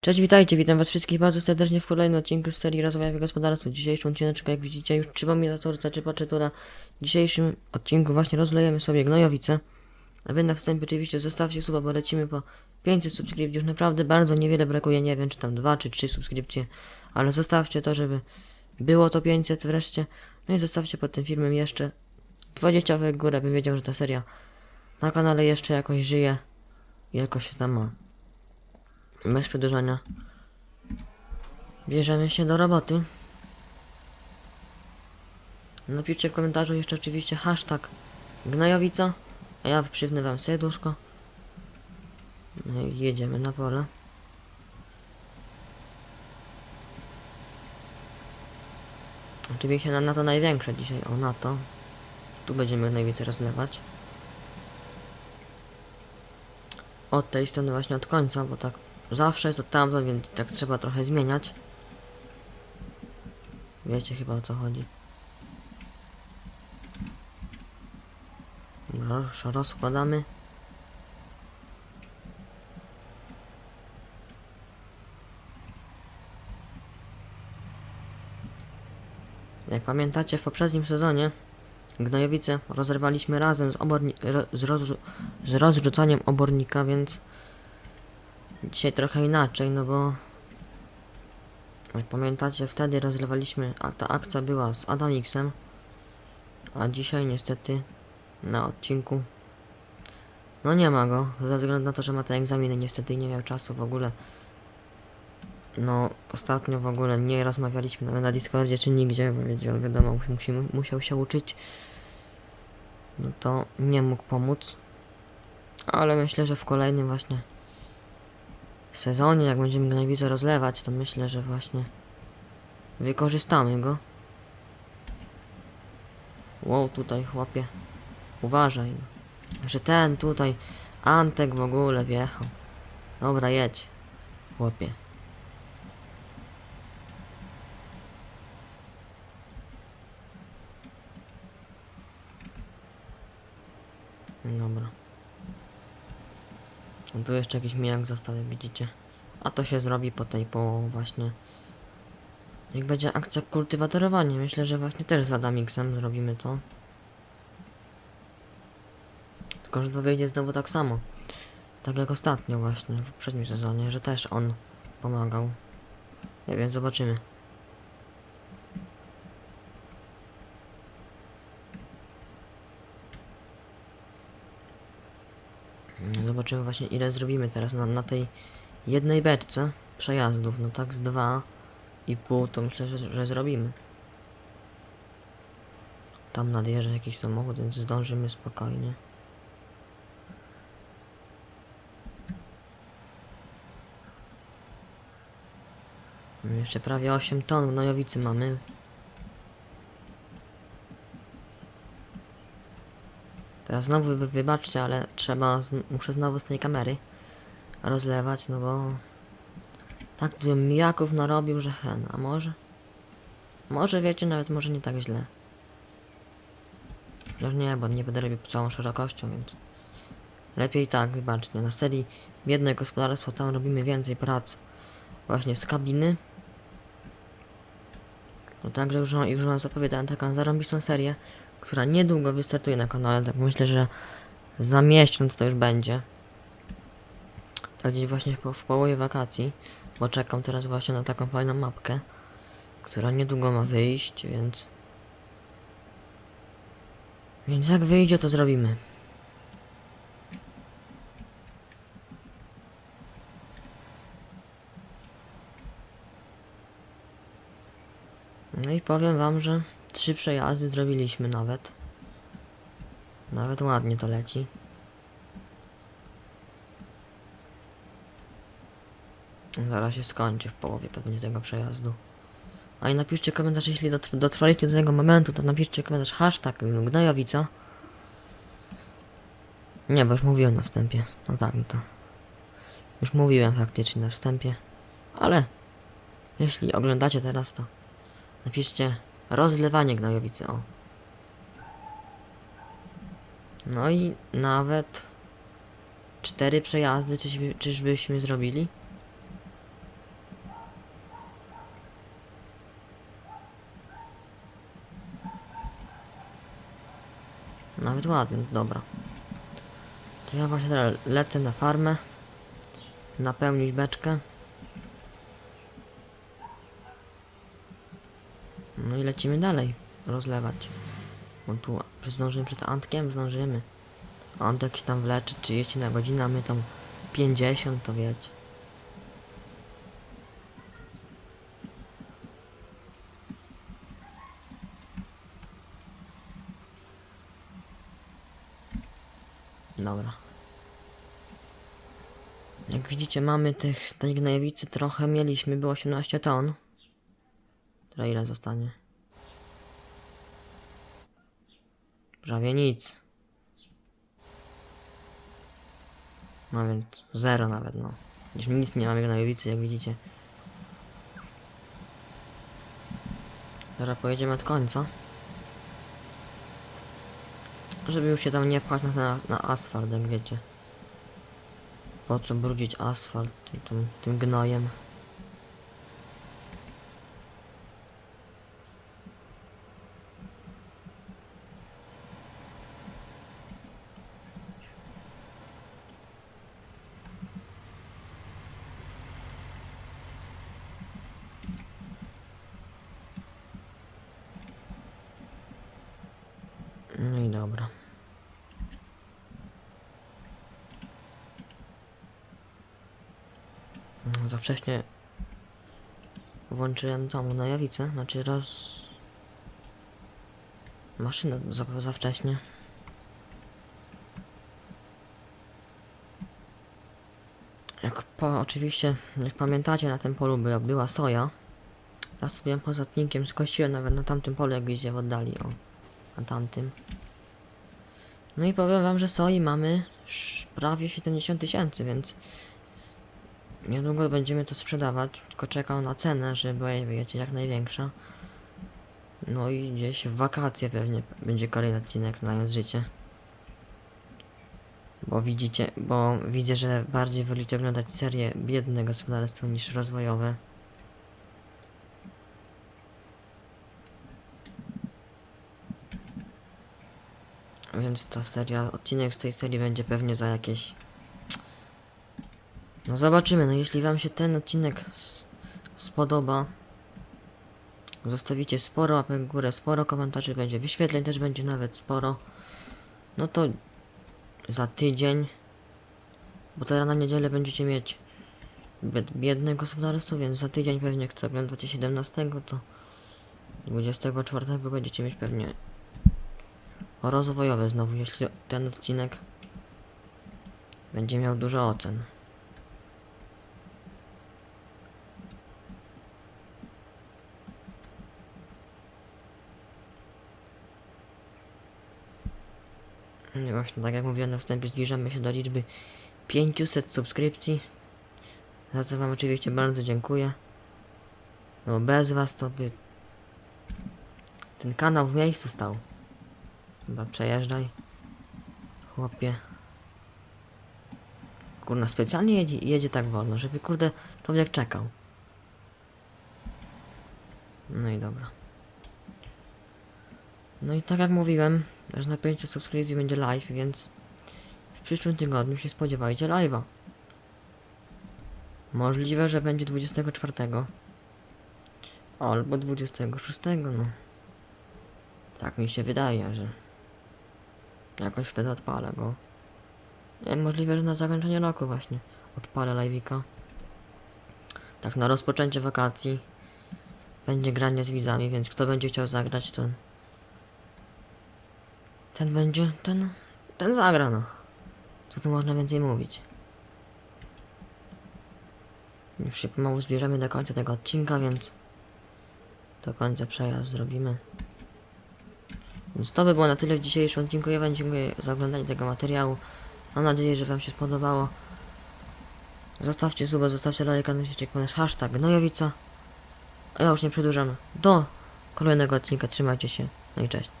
Cześć, witajcie, witam was wszystkich bardzo serdecznie w kolejnym odcinku z serii Rozwojowe Gospodarstwo. Dzisiejszy odcinek, jak widzicie, już trzypominatorca czy paczetura. W dzisiejszym odcinku właśnie rozlejemy sobie gnojowice. A wy na wstępie oczywiście zostawcie suba, bo lecimy po 500 subskrypcji. Już naprawdę bardzo niewiele brakuje, nie wiem czy tam 2 czy 3 subskrypcje. Ale zostawcie to, żeby było to 500 wreszcie. No i zostawcie pod tym filmem jeszcze 20 łapek górę, bym wiedział, że ta seria na kanale jeszcze jakoś żyje. I jakoś się tam ma. Bez przedłużania. Bierzemy się do roboty. Napiszcie w komentarzu jeszcze oczywiście hashtag gnojowica, a ja przypnę wam serduszko. No i jedziemy na pole. Oczywiście na, na to największe dzisiaj, o na to. Tu będziemy najwięcej rozlewać. Od tej strony właśnie od końca, bo tak zawsze jest od tamtąd, więc tak trzeba trochę zmieniać. Wiecie chyba o co chodzi. Już rozkładamy. Jak pamiętacie w poprzednim sezonie Gnojowice rozrywaliśmy razem z, z, z rozrzucaniem obornika, więc dzisiaj trochę inaczej, no bo jak pamiętacie wtedy rozlewaliśmy, a ta akcja była z Adamixem, a dzisiaj niestety na odcinku no nie ma go, ze względu na to, że ma te egzaminy niestety nie miał czasu w ogóle. No, ostatnio w ogóle nie rozmawialiśmy nawet na Discordzie czy nigdzie, bo on wiadomo, musi, musiał się uczyć. No to nie mógł pomóc. Ale myślę, że w kolejnym właśnie sezonie, jak będziemy Gnojwice rozlewać, to myślę, że właśnie wykorzystamy go. Wow, tutaj chłopie, uważaj. Że ten tutaj, Antek w ogóle wjechał. Dobra, jedź, chłopie. Dobra. No tu jeszcze jakiś mijak został, jak widzicie. A to się zrobi po tej, po właśnie... Jak będzie akcja kultywatorowania, myślę, że właśnie też z Adamixem zrobimy to. Tylko, że to wyjdzie znowu tak samo. Tak jak ostatnio właśnie, w poprzednim sezonie, że też on pomagał. Nie wiem, zobaczymy. Zobaczymy właśnie ile zrobimy teraz na, na tej jednej beczce przejazdów. No tak z dwa i pół to myślę, że, że zrobimy. Tam nadjeżdża jakiś samochód, więc zdążymy spokojnie. Jeszcze prawie 8 ton gnojowicy mamy. Teraz znowu wy- wybaczcie, ale trzeba, muszę znowu z tej kamery rozlewać, no bo tak bym mijaków narobił, że hen, a może? Może wiecie, nawet może nie tak źle. No nie, bo nie będę robił całą szerokością, więc lepiej tak, wybaczcie. Na serii biedne gospodarstwo, tam robimy więcej prac właśnie z kabiny. No także już, już wam zapowiadałem taką zarąbistą serię, która niedługo wystartuje na kanale, tak myślę, że za miesiąc to już będzie. Tak gdzieś właśnie po, w połowie wakacji, bo czekam teraz właśnie na taką fajną mapkę, która niedługo ma wyjść, więc... Więc jak wyjdzie, to zrobimy. No i powiem wam, że trzy przejazdy zrobiliśmy nawet. Nawet ładnie to leci. Zaraz się skończy w połowie pewnie tego przejazdu. A i napiszcie komentarz, jeśli dotr- dotrwaliście do tego momentu, to napiszcie komentarz hashtag gnojowica. Nie, bo już mówiłem na wstępie. No tak, no to. Już mówiłem faktycznie na wstępie. Ale jeśli oglądacie teraz, to napiszcie Rozlewanie gnojowicy, o. No i nawet cztery przejazdy czyżbyśmy zrobili? Nawet ładnie, dobra. To ja właśnie teraz lecę na farmę, napełnić beczkę. No i lecimy dalej. Rozlewać. Bo tu zdążymy przed Antkiem? Zdążymy. Antek się tam wleczy 30 na godzinę, a my tam 50, to wiecie. Dobra. Jak widzicie, mamy tych, tej gnojowicy trochę mieliśmy, było 18 ton. Ile zostanie? Prawie nic. No więc zero nawet, no. Już nic nie mamy gnojowicy, jak widzicie. Teraz pojedziemy od końca. Żeby już się tam nie pchać na, na, na asfalt, jak wiecie. Po co brudzić asfalt tym, tym, tym gnojem? No i dobra. Za wcześnie włączyłem tą najawicę, znaczy raz maszynę za, za wcześnie. Jak po, oczywiście, jak pamiętacie, na tym polu była, była soja. Ja sobie poza tnikiem skosiłem nawet na tamtym polu, jak widzicie w oddali, o, na tamtym. No i powiem wam, że soi mamy prawie 70 tysięcy, więc niedługo będziemy to sprzedawać, tylko czekam na cenę, żeby była, wiecie, jak największa. No i gdzieś w wakacje pewnie będzie kolejny odcinek, znając życie. Bo widzicie, bo widzę, że bardziej wolicie oglądać serię biedne gospodarstwo niż rozwojowe. Więc ta seria, odcinek z tej serii będzie pewnie za jakieś... No zobaczymy, no jeśli wam się ten odcinek spodoba, zostawicie sporo łapek w górę, sporo komentarzy będzie, wyświetleń też będzie nawet sporo, no to za tydzień, bo teraz na niedzielę będziecie mieć bied- biedne gospodarstwo, więc za tydzień pewnie, jak to oglądacie 17, to 24 będziecie mieć pewnie rozwojowe znowu, jeśli ten odcinek będzie miał dużo ocen. No właśnie, tak jak mówiłem na wstępie, zbliżamy się do liczby 500 subskrypcji. Za co wam oczywiście bardzo dziękuję. No bez was to by ten kanał w miejscu stał. Chyba przejeżdżaj. Chłopie. Kurna, specjalnie jedzie, jedzie tak wolno, żeby kurde człowiek czekał. No i dobra. No i tak jak mówiłem, że na 500 subskrypcji będzie live, więc w przyszłym tygodniu się spodziewajcie live'a. Możliwe, że będzie 24. Albo 26, no. Tak mi się wydaje, że jakoś wtedy odpalę go. Nie, możliwe, że na zakończenie roku właśnie odpalę live'ika. Tak na rozpoczęcie wakacji będzie granie z widzami, więc kto będzie chciał zagrać, to ten będzie, ten, ten zagra, no. Co tu można więcej mówić? Już się pomału zbierzemy do końca tego odcinka, więc do końca przejazd zrobimy. Więc to by było na tyle w dzisiejszym odcinku. Ja wam dziękuję za oglądanie tego materiału. Mam nadzieję, że wam się spodobało. Zostawcie suba, zostawcie lajka, napiszcie komentarz hashtag gnojowica. A ja już nie przedłużam. Do kolejnego odcinka. Trzymajcie się. No i cześć.